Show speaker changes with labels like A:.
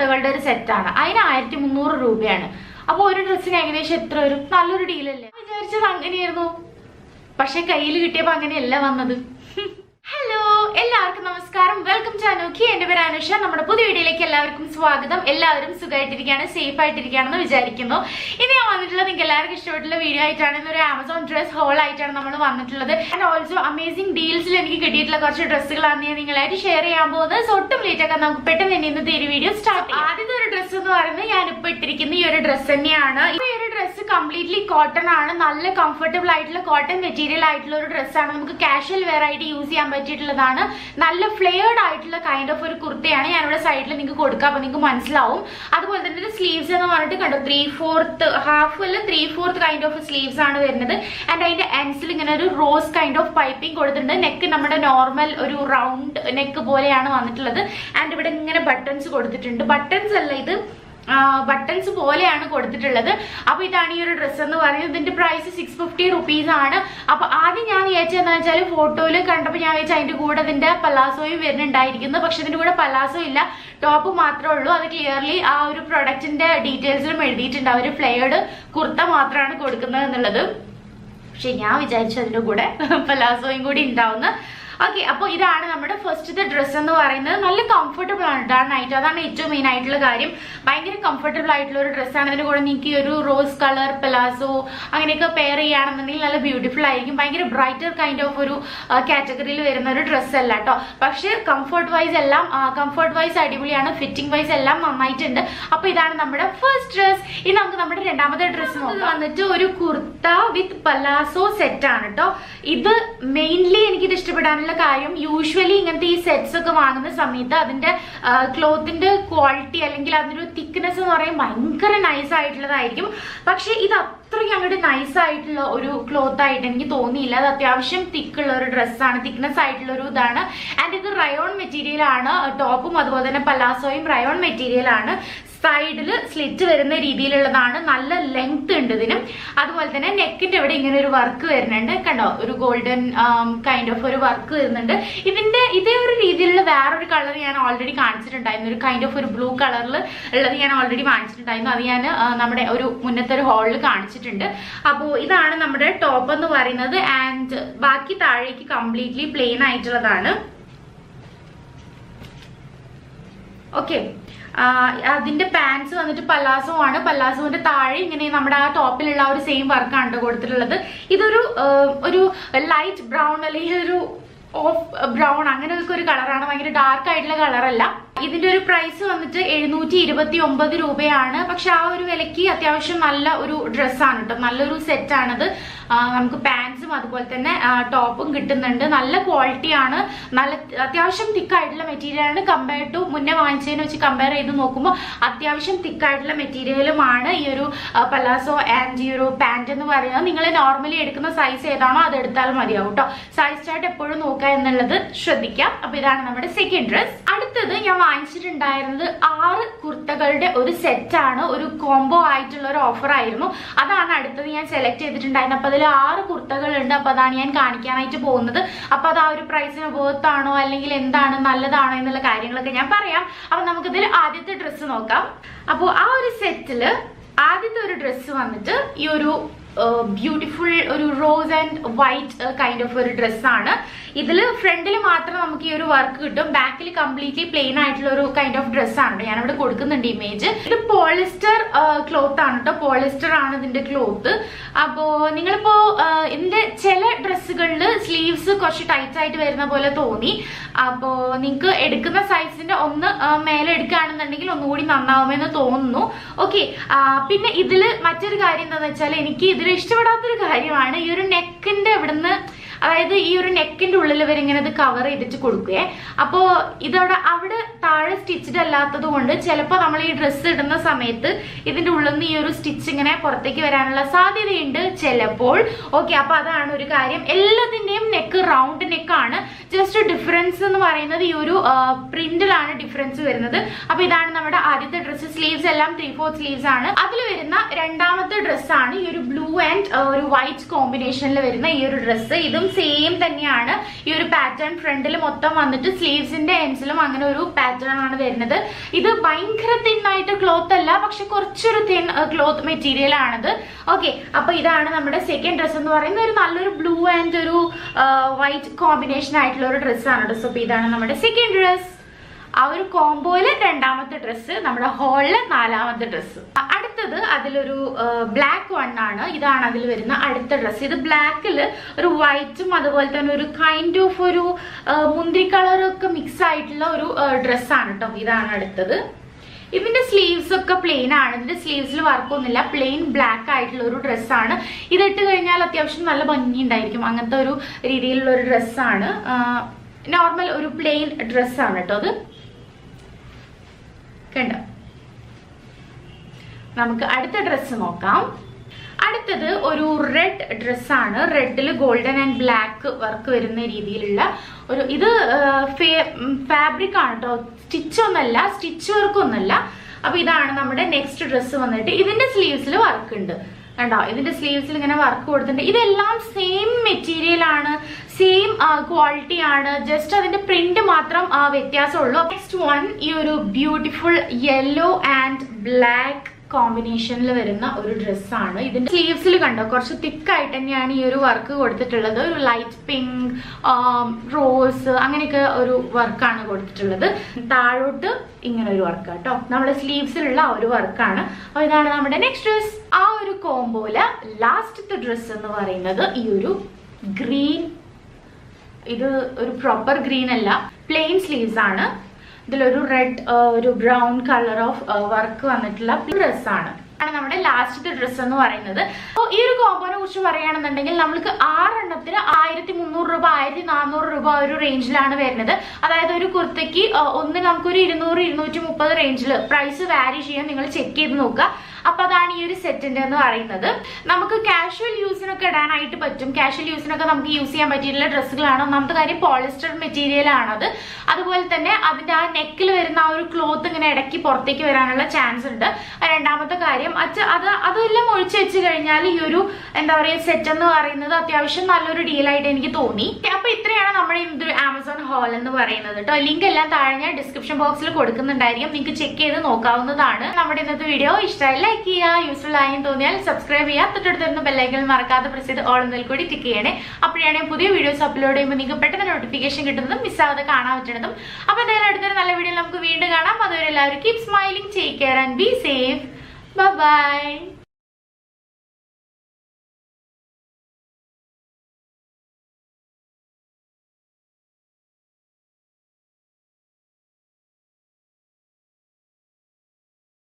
A: കുർത്തകളുടെ ഒരു സെറ്റാണ് അതിന് ആയിരത്തി മുന്നൂറ് രൂപയാണ്. അപ്പോൾ ഒരു ഡ്രസ്സിന് ഏകദേശം എത്ര വരും? നല്ലൊരു ഡീലല്ലേ വിചാരിച്ചത് അങ്ങനെയായിരുന്നു. പക്ഷെ കയ്യിൽ കിട്ടിയപ്പോൾ അങ്ങനെയല്ല വന്നത്. ഹലോ എല്ലാവർക്കും നമസ്കാരം. വെൽക്കം ടു അനോഖി എന്റെ പേര് അനുഷ നമ്മുടെ പുതിയ വീഡിയോയിലേക്ക് എല്ലാവർക്കും സ്വാഗതം. എല്ലാവരും സുഖമായിട്ടിരിക്കുകയാണ് സേഫ് ആയിട്ടിരിക്കുകയാണെന്ന് വിചാരിക്കുന്നു. ഇനി ഞാൻ വന്നിട്ടുള്ളത് നിങ്ങൾക്ക് എല്ലാവർക്കും ഇഷ്ടപ്പെട്ടുള്ള വീഡിയോ ആയിട്ടാണ്. ഒരു ആമസോൺ ഡ്രസ് ഹോൾ ആയിട്ടാണ് നമ്മൾ വന്നിട്ടുള്ളത്. ആൻഡ് ഓൾസോ അമേസിംഗ് ഡീൽസിൽ എനിക്ക് കിട്ടിയിട്ടുള്ള കുറച്ച് ഡ്രസ്സുകളാണ് ഞാൻ നിങ്ങളായിട്ട് ഷെയർ ചെയ്യാൻ പോകുന്നത്. സോ ഒട്ടും ലേറ്റ് ആക്കാൻ നമുക്ക് പെട്ടെന്ന് തന്നെ ഇന്നത്തെ ഒരു വീഡിയോ സ്റ്റാർട്ട് ആദ്യത്തെ ഒരു ഡ്രസ്സ് എന്ന് പറയുന്നത് ഞാൻ ഇപ്പൊ ഇട്ടിരിക്കുന്ന ഈ ഒരു ഡ്രസ് തന്നെയാണ്. ഈ ഒരു ഡ്രസ് കംപ്ലീറ്റ്ലി കോട്ടൺ ആണ്. നല്ല കംഫർട്ടബിൾ ആയിട്ടുള്ള കോട്ടൺ മെറ്റീരിയൽ ആയിട്ടുള്ള ഒരു ഡ്രസ്സാണ് നമുക്ക് കാഷ്വൽ വെയർ ആയിട്ട് യൂസ് ചെയ്യാൻ പറ്റിയിട്ടുള്ളതാണ്. നല്ല ഫ്ലെയർഡ് ആയിട്ടുള്ള കൈൻഡ് ഓഫ് ഒരു കുർത്തയാണ് ഞാൻ ഇവിടെ സൈഡിൽ നിങ്ങൾക്ക് കൊടുക്കുക അപ്പൊ നിങ്ങൾക്ക് മനസ്സിലാവും. അതുപോലെ തന്നെ ഒരു സ്ലീവ്സ് എന്ന് പറഞ്ഞിട്ട് കണ്ടോ ത്രീ ഫോർത്ത് ഹാഫ് അല്ല three fourth kind of sleeves ആണ് വരുന്നത്. ആൻഡ് അതിന്റെ എൻസിൽ ഇങ്ങനെ ഒരു റോസ് കൈൻഡ് ഓഫ് പൈപ്പിംഗ് കൊടുത്തിട്ടുണ്ട്. നെക്ക് നമ്മുടെ നോർമൽ ഒരു റൗണ്ട് നെക്ക് പോലെയാണ് വന്നിട്ടുള്ളത്. ആൻഡ് ഇവിടെ ഇങ്ങനെ ബട്ടൺസ് കൊടുത്തിട്ടുണ്ട്. ബട്ടൺസ് അല്ല ഇത്. ബട്ടൺസ് പോലെയാണ് കൊടുത്തിട്ടുള്ളത്. അപ്പൊ ഇതാണ് ഈ ഒരു ഡ്രസ്സ് എന്ന് പറയുന്നത്. ഇതിന്റെ പ്രൈസ് സിക്സ് ഫിഫ്റ്റി റുപ്പീസ് ആണ്. അപ്പൊ ആദ്യം ഞാൻ വിചാരിച്ചതെന്ന് വെച്ചാൽ ഫോട്ടോയിൽ കണ്ടപ്പോൾ ഞാൻ വിചാരിച്ചു അതിന്റെ കൂടെ അതിന്റെ പലാസോയും വരുന്നുണ്ടായിരിക്കുന്നു. പക്ഷെ ഇതിന്റെ കൂടെ പലാസോ ഇല്ല. ടോപ്പ് മാത്രമേ ഉള്ളൂ. അത് ക്ലിയർലി ആ ഒരു പ്രൊഡക്റ്റിന്റെ ഡീറ്റെയിൽസിലും എഴുതിയിട്ടുണ്ട്. അവർ ഫ്ലെയർഡ് കുർത്ത മാത്രമാണ് കൊടുക്കുന്നത് എന്നുള്ളത്. പക്ഷെ ഞാൻ വിചാരിച്ചു അതിന്റെ കൂടെ പലാസോയും കൂടി ഉണ്ടാവുന്ന ഓക്കെ അപ്പോൾ ഇതാണ് നമ്മുടെ ഫസ്റ്റത്തെ ഡ്രസ്സ് എന്ന് പറയുന്നത്. നല്ല കംഫർട്ടബിൾ ആണ് ഡാൻ നൈറ്റ് അതാണ് ഏറ്റവും മെയിൻ ആയിട്ടുള്ള കാര്യം. ഭയങ്കര കംഫർട്ടബിൾ ആയിട്ടുള്ള ഒരു ഡ്രസ്സാണ് ഇതിന് കൂടെ നിങ്ങൾക്ക് ഒരു റോസ് കളർ പെലാസോ അങ്ങനെയൊക്കെ പെയർ ചെയ്യുകയാണെന്നുണ്ടെങ്കിൽ നല്ല ബ്യൂട്ടിഫുൾ ആയിരിക്കും. ഭയങ്കര ബ്രൈറ്റർ കൈൻഡ് ഓഫ് ഒരു കാറ്റഗറിയിൽ വരുന്ന ഒരു ഡ്രസ്സ് അല്ല കേട്ടോ പക്ഷേ കംഫർട്ട് വൈസ് എല്ലാം കംഫർട്ട് വൈസ് അടിപൊളിയാണ്. ഫിറ്റിംഗ് വൈസ് എല്ലാം നന്നായിട്ടുണ്ട്. അപ്പോൾ ഇതാണ് നമ്മുടെ ഫസ്റ്റ് ഡ്രസ് ഇനി നമുക്ക് നമ്മുടെ രണ്ടാമത്തെ ഡ്രസ്സ് നോക്കാം. വന്നിട്ട് ഒരു കുർത്ത വിത്ത് പലാസോ സെറ്റ് ആണ് കേട്ടോ ഇത് മെയിൻലി എനിക്കിത് ഇഷ്ടപ്പെടാനുള്ള കാര്യം യൂഷ്വലി ഇങ്ങനത്തെ ഈ സെറ്റ്സ് ഒക്കെ വാങ്ങുന്ന സമയത്ത് അതിന്റെ ക്ലോത്തിന്റെ ക്വാളിറ്റി അല്ലെങ്കിൽ അതിന്റെ തിക്നെസ് എന്ന് പറയുമ്പോൾ ഭയങ്കര നൈസ് ആയിട്ടുള്ളതായിരിക്കും. പക്ഷെ ഇത് അത്രയ്ക്ക് അങ്ങോട്ട് നൈസ് ആയിട്ടുള്ള ഒരു ക്ലോത്ത് ആയിട്ട് എനിക്ക് തോന്നിയില്ല. അത് അത്യാവശ്യം തിക്കുള്ള ഒരു ഡ്രസ്സാണ് തിക്നെസ് ആയിട്ടുള്ള ഒരു ഇതാണ്. ആൻഡ് ഇത് റയോൺ മെറ്റീരിയൽ ആണ്. ടോപ്പും അതുപോലെ തന്നെ പലാസോയും റയോൺ മെറ്റീരിയൽ ആണ്. സൈഡിൽ സ്ലിറ്റ് വരുന്ന രീതിയിലുള്ളതാണ്. നല്ല ലെങ്ത് ഉണ്ട് ഇതിനും. അതുപോലെ തന്നെ നെക്കിന്റെ ഇവിടെ ഇങ്ങനെ ഒരു വർക്ക് വരുന്നുണ്ട്. കണ്ടോ? ഒരു ഗോൾഡൻ കൈൻഡ് ഓഫ് ഒരു വർക്ക് വരുന്നുണ്ട്. ഇതിന്റെ ഇതേ ഒരു രീതിയിലുള്ള വേറൊരു കളർ ഞാൻ ഓൾറെഡി കാണിച്ചിട്ടുണ്ടായിരുന്നു. ഒരു കൈൻഡ് ഓഫ് ഒരു ബ്ലൂ കളറിൽ ഉള്ളത് ഞാൻ ഓൾറെഡി കാണിച്ചിട്ടുണ്ടായിരുന്നു അത് ഞാൻ നമ്മുടെ ഒരു മുന്നത്തെ ഒരു ഹാളിൽ കാണിച്ചിട്ടുണ്ട് അപ്പോൾ ഇതാണ് നമ്മുടെ ടോപ്പ് എന്ന് പറയുന്നത് ആൻഡ് ബാക്കി താഴേക്ക് കംപ്ലീറ്റ്ലി പ്ലെയിൻ ആയിട്ടുള്ളതാണ്. ഓക്കെ അതിന്റെ പാൻസ് വന്നിട്ട് പല്ലാസോ ആണ് പല്ലാസോന്റെ താഴെ ഇങ്ങനെ നമ്മുടെ ആ ടോപ്പിലുള്ള ഒരു സെയിം വർക്കാണ് ട്ടോ കൊടുത്തിട്ടുള്ളത്. ഇതൊരു ഒരു ലൈറ്റ് ബ്രൗൺ അല്ലെങ്കിൽ ഒരു ഓഫ് ബ്രൗൺ അങ്ങനെയൊക്കെ ഒരു കളറാണ് ഭയങ്കര ഡാർക്ക് ആയിട്ടുള്ള കളറല്ല ഇതിന്റെ ഒരു പ്രൈസ് വന്നിട്ട് എഴുന്നൂറ്റി ഇരുപത്തി ഒമ്പത് രൂപയാണ്. പക്ഷെ ആ ഒരു വിലക്ക് അത്യാവശ്യം നല്ല ഒരു ഡ്രസ്സാണ് കേട്ടോ നല്ലൊരു സെറ്റാണിത് നമുക്ക് പാൻസും അതുപോലെ തന്നെ ടോപ്പും കിട്ടുന്നുണ്ട്. നല്ല ക്വാളിറ്റിയാണ് നല്ല അത്യാവശ്യം തിക്കായിട്ടുള്ള മെറ്റീരിയലാണ് കമ്പയർ ടു മുന്നേ വാങ്ങിച്ചതിനെ വെച്ച് കമ്പയർ ചെയ്ത് നോക്കുമ്പോൾ അത്യാവശ്യം തിക്കായിട്ടുള്ള മെറ്റീരിയലുമാണ് ഈ ഒരു പലാസോ ആൻഡ് ഈ ഒരു പാന്റ് എന്ന് പറയുന്നത്. നിങ്ങൾ നോർമലി എടുക്കുന്ന സൈസ് ഏതാണോ അത് എടുത്താൽ മതിയാവും കേട്ടോ സൈസ് ചാർട്ട് എപ്പോഴും നോക്കുക എന്നുള്ളത് ശ്രദ്ധിക്കാം. അപ്പൊ ഇതാണ് നമ്മുടെ സെക്കൻഡ് ഡ്രസ് അടുത്തത് ഞാൻ വാങ്ങിച്ചിട്ടുണ്ടായിരുന്നത് ആറ് കുർത്തകളുടെ ഒരു സെറ്റാണ് ഒരു കോംബോ ആയിട്ടുള്ള ഒരു ഓഫർ ആയിരുന്നു. അതാണ് അടുത്തത് ഞാൻ സെലക്ട് ചെയ്തിട്ടുണ്ടായിരുന്നത്. അപ്പോൾ അതിൽ ആറ് കുർത്തകളുണ്ട്. അപ്പോൾ അതാണ് ഞാൻ കാണിക്കാനായിട്ട് പോകുന്നത്. അപ്പോൾ അത് ആ ഒരു പ്രൈസിന് വേർത്താണോ അല്ലെങ്കിൽ എന്താണ് നല്ലതാണോ എന്നുള്ള കാര്യങ്ങളൊക്കെ ഞാൻ പറയാം. അപ്പൊ നമുക്കിതിൽ ആദ്യത്തെ ഡ്രസ്സ് നോക്കാം. അപ്പോൾ ആ ഒരു സെറ്റിൽ ആദ്യത്തെ ഒരു ഡ്രസ്സ് വന്നിട്ട് ഈ ഒരു ബ്യൂട്ടിഫുൾ ഒരു rose and white kind of ഒരു ഡ്രസ്സാണ് ഇതിൽ ഫ്രണ്ടിൽ മാത്രം നമുക്ക് ഈ ഒരു വർക്ക് കിട്ടും. ബാക്കിൽ കംപ്ലീറ്റ്ലി പ്ലെയിൻ ആയിട്ടുള്ള ഒരു കൈൻഡ് ഓഫ് ഡ്രസ്സാണ് ഇവിടെ കൊടുക്കുന്നുണ്ട് ഇമേജ് ഇത് പോളിസ്റ്റർ ക്ലോത്ത് ആണ് കേട്ടോ പോളിസ്റ്റർ ആണ് ഇതിന്റെ ക്ലോത്ത് അപ്പോ നിങ്ങളിപ്പോ ഇതിന്റെ ചില ഡ്രസ്സുകളിൽ സ്ലീവ്സ് കുറച്ച് ടൈറ്റ് ആയിട്ട് വരുന്ന പോലെ തോന്നി. അപ്പോ നിങ്ങൾക്ക് എടുക്കുന്ന സൈസിന്റെ ഒന്ന് മേലെ എടുക്കുകയാണെന്നുണ്ടെങ്കിൽ ഒന്നുകൂടി നന്നാവുമെന്ന് തോന്നുന്നു. ഓക്കെ പിന്നെ ഇതിൽ മറ്റൊരു കാര്യം എന്താണെന്ന് വെച്ചാൽ എനിക്ക് ഇതിൽ ഇഷ്ടപ്പെടാത്തൊരു കാര്യമാണ് ഈ ഒരു നെക്കിന്റെ ഇവിടുന്ന് അതായത് ഈ ഒരു നെക്കിന്റെ ഉള്ളിൽ ഇവർ ഇങ്ങനെ ഇത് കവർ ചെയ്തിട്ട് കൊടുക്കുകയെ അപ്പോ ഇതവിടെ അവിടെ താഴെ സ്റ്റിച്ച്ഡ് അല്ലാത്തത് കൊണ്ട് ചിലപ്പോൾ നമ്മൾ ഈ ഡ്രസ്സ് ഇടുന്ന സമയത്ത് ഇതിന്റെ ഉള്ളിൽ നിന്ന് ഈ ഒരു സ്റ്റിച്ച് ഇങ്ങനെ പുറത്തേക്ക് വരാനുള്ള സാധ്യതയുണ്ട് ചിലപ്പോൾ. ഓക്കെ അപ്പൊ അതാണ് ഒരു കാര്യം. എല്ലാത്തിന്റെയും നെക്ക് റൗണ്ട് നെക്കാണ് ജസ്റ്റ് ഡിഫറൻസ് എന്ന് പറയുന്നത് ഈ ഒരു പ്രിന്റിലാണ് ഡിഫറൻസ് വരുന്നത്. അപ്പൊ ഇതാണ് നമ്മുടെ ആദ്യത്തെ ഡ്രസ്സ് സ്ലീവ്സ് എല്ലാം ത്രീ ഫോർ സ്ലീവ്സ് ആണ്. അതിൽ വരുന്ന രണ്ടാമത്തെ ഡ്രസ്സാണ് ഈ ഒരു ബ്ലൂ ആൻഡ് ഒരു വൈറ്റ് കോമ്പിനേഷനിൽ വരുന്ന ഈ ഒരു ഡ്രസ്സ് ഇതും സെയിം തന്നെയാണ്. ഈ ഒരു പാറ്റേൺ ഫ്രണ്ടിൽ മൊത്തം വന്നിട്ട് സ്ലീവ്സിന്റെ എൻസിലും അങ്ങനെ ഒരു പാറ്റേൺ ആണ് വരുന്നത്. ഇത് ഭയങ്കര തിൻ ആയിട്ട് ക്ലോത്ത് അല്ല പക്ഷെ കുറച്ചൊരു തിൻ ക്ലോത്ത് മെറ്റീരിയൽ ആണിത്. ഓക്കെ അപ്പൊ ഇതാണ് നമ്മുടെ സെക്കൻഡ് ഡ്രസ്സ് എന്ന് പറയുന്നത്. ഒരു നല്ലൊരു ബ്ലൂ ആൻഡ് ഒരു വൈറ്റ് കോമ്പിനേഷൻ ആയിട്ടുള്ള ഒരു ഡ്രസ്സാണ് ഡ്രസ്സ് അപ്പൊ ഇതാണ് നമ്മുടെ സെക്കൻഡ് ഡ്രസ് ആ ഒരു കോംബോയിൽ രണ്ടാമത്തെ ഡ്രസ്സ് നമ്മുടെ ഹോളിലെ നാലാമത്തെ ഡ്രസ്സ് അടുത്തത് അതിലൊരു ബ്ലാക്ക് വൺ ആണ്. ഇതാണ് അതിൽ വരുന്ന അടുത്ത ഡ്രസ്സ് ഇത് ബ്ലാക്കിൽ ഒരു വൈറ്റും അതുപോലെ തന്നെ ഒരു കൈൻഡ് ഓഫ് ഒരു മുന്തിരി കളറൊക്കെ മിക്സ് ആയിട്ടുള്ള ഒരു ഡ്രസ്സാണ് കേട്ടോ ഇതാണ് അടുത്തത്. ഇതിന്റെ സ്ലീവ്സ് ഒക്കെ പ്ലെയിൻ ആണ്. ഇതിന്റെ സ്ലീവ്സിൽ വർക്കൊന്നുമില്ല പ്ലെയിൻ ബ്ലാക്ക് ആയിട്ടുള്ള ഒരു ഡ്രസ്സാണ് ഇതിട്ട് കഴിഞ്ഞാൽ അത്യാവശ്യം നല്ല ഭംഗി ഉണ്ടായിരിക്കും അങ്ങനത്തെ ഒരു രീതിയിലുള്ള ഒരു ഡ്രസ്സാണ് നോർമൽ ഒരു പ്ലെയിൻ ഡ്രസ്സാണ് കേട്ടോ അത്. കണ്ടോ? നമുക്ക് അടുത്ത ഡ്രസ്സ് നോക്കാം. അടുത്തത് ഒരു റെഡ് ഡ്രസ്സാണ് റെഡിൽ ഗോൾഡൻ ആൻഡ് ബ്ലാക്ക് വർക്ക് വരുന്ന രീതിയിലുള്ള ഒരു ഇത് ഫാബ്രിക് ആണ് കേട്ടോ സ്റ്റിച്ച് ഒന്നല്ല സ്റ്റിച്ച് വർക്ക് ഒന്നല്ല. അപ്പൊ ഇതാണ് നമ്മുടെ നെക്സ്റ്റ് ഡ്രസ്സ് വന്നിട്ട് ഇതിന്റെ സ്ലീവ്സിൽ വർക്ക് ഉണ്ട്. കണ്ടോ? ഇതിന്റെ സ്ലീവ്സിൽ ഇങ്ങനെ വർക്ക് കൊടുത്തിട്ടുണ്ട്. ഇതെല്ലാം സെയിം മെറ്റീരിയൽ ആണ്. സെയിം ക്വാളിറ്റി ആണ്. ജസ്റ്റ് അതിന്റെ പ്രിന്റ് മാത്രം വ്യത്യാസമുള്ളൂ. നെക്സ്റ്റ് വൺ ഈ ഒരു ബ്യൂട്ടിഫുൾ യെല്ലോ ആൻഡ് ബ്ലാക്ക് കോമ്പിനേഷനിൽ വരുന്ന ഒരു ഡ്രസ്സാണ് ഇതിന്റെ സ്ലീവ്സിൽ കണ്ടോ കുറച്ച് തിക്കായിട്ട് തന്നെയാണ് ഈ ഒരു വർക്ക് കൊടുത്തിട്ടുള്ളത്. ഒരു ലൈറ്റ് പിങ്ക് റോസ് അങ്ങനെയൊക്കെ ഒരു വർക്കാണ് കൊടുത്തിട്ടുള്ളത്. താഴോട്ട് ഇങ്ങനെ ഒരു വർക്ക് കേട്ടോ നമ്മുടെ സ്ലീവ്സിലുള്ള ഒരു വർക്കാണ് അപ്പോൾ ഇതാണ് നമ്മുടെ നെക്സ്റ്റ് ഡ്രസ് ആ ഒരു കോംബോയിൽ ലാസ്റ്റത്തെ ഡ്രസ് എന്ന് പറയുന്നത് ഈ ഒരു ഗ്രീൻ ഇത് ഒരു പ്രോപ്പർ ഗ്രീൻ അല്ല പ്ലെയിൻ സ്ലീവ്സ് ആണ്. ഇതിലൊരു റെഡ് ഒരു ബ്രൗൺ കളർ ഓഫ് വർക്ക് വന്നിട്ടുള്ള ഡ്രസ്സാണ് ആണ്. നമ്മുടെ ലാസ്റ്റ് ഡ്രസ്സ് എന്ന് പറയുന്നത്. അപ്പോൾ ഈ ഒരു കോമ്പോനെ കുറിച്ച് പറയുകയാണെന്നുണ്ടെങ്കിൽ നമ്മൾക്ക് ആറെണ്ണത്തിന് ആയിരത്തി മുന്നൂറ് രൂപ ആയിരത്തി നാനൂറ് രൂപ ഒരു റേഞ്ചിലാണ് വരുന്നത്. അതായത് ഒരു കുർത്തയ്ക്ക് ഒന്ന് നമുക്കൊരു ഇരുന്നൂറ് ഇരുന്നൂറ്റി മുപ്പത് റേഞ്ചിൽ പ്രൈസ് വാരി ചെയ്യാൻ നിങ്ങൾ ചെക്ക് ചെയ്ത് നോക്കുക. അപ്പൊ അതാണ് ഈ ഒരു സെറ്റിന്റെ എന്ന് പറയുന്നത്. നമുക്ക് കാഷ്വൽ യൂസിനൊക്കെ ഇടാനായിട്ട് പറ്റും. കാഷ്വൽ യൂസിനൊക്കെ നമുക്ക് യൂസ് ചെയ്യാൻ പറ്റിയിട്ടുള്ള ഡ്രസ്സുകളാണ്. ഒന്നാമത്തെ കാര്യം പോളിസ്റ്റർ മെറ്റീരിയൽ ആണത്. അതുപോലെ തന്നെ അതിന്റെ ആ നെക്കിൽ വരുന്ന ആ ഒരു ക്ലോത്ത് ഇങ്ങനെ ഇടയ്ക്ക് പുറത്തേക്ക് വരാനുള്ള ചാൻസ് ഉണ്ട്. രണ്ടാമത്തെ കാര്യം അച്ഛ അത് അതെല്ലാം ഒഴിച്ചു വെച്ച് കഴിഞ്ഞാൽ ഈ ഒരു എന്താ പറയുക സെറ്റ് എന്ന് പറയുന്നത് അത്യാവശ്യം നല്ലൊരു ഡീൽ ആയിട്ട് എനിക്ക് തോന്നി. അപ്പൊ ഇത്രയാണ് നമ്മുടെ ഇതൊരു ആമസോൺ ഹോൾ എന്ന് പറയുന്നത് കേട്ടോ. ലിങ്ക് എല്ലാം താഴെ ഞാൻ ഡിസ്ക്രിപ്ഷൻ ബോക്സിൽ കൊടുക്കുന്നുണ്ടായിരിക്കും. നിങ്ങൾക്ക് ചെക്ക് ചെയ്ത് നോക്കാവുന്നതാണ് നമ്മുടെ ഇന്നത്തെ വീഡിയോ ഇഷ്ടമായി ലൈക്ക് ചെയ്യുക യൂസ്ഫുൾ ആയെന്ന് തോന്നിയാൽ സബ്സ്ക്രൈബ് ചെയ്യുക തൊട്ടടുത്ത് വരുന്ന ബെല്ലൈക്കൽ മറക്കാതെ പ്രസ് ചെയ്ത് ഓൾ എന്നതിൽ കൂടി ടിക്ക് ചെയ്യണേ. അപ്പോഴാണ് പുതിയ വീഡിയോസ് അപ്ലോഡ് ചെയ്യുമ്പോൾ നിങ്ങൾക്ക് പെട്ടെന്ന് നോട്ടിഫിക്കേഷൻ കിട്ടുന്നതും മിസ്സാവാതെ കാണാൻ പറ്റുന്നതും. അപ്പോൾ എന്തായാലും അടുത്തൊരു നല്ല വീഡിയോ നമുക്ക് വീണ്ടും കാണാം. അതുവരെ എല്ലാവരും keep smiling take care and be safe bye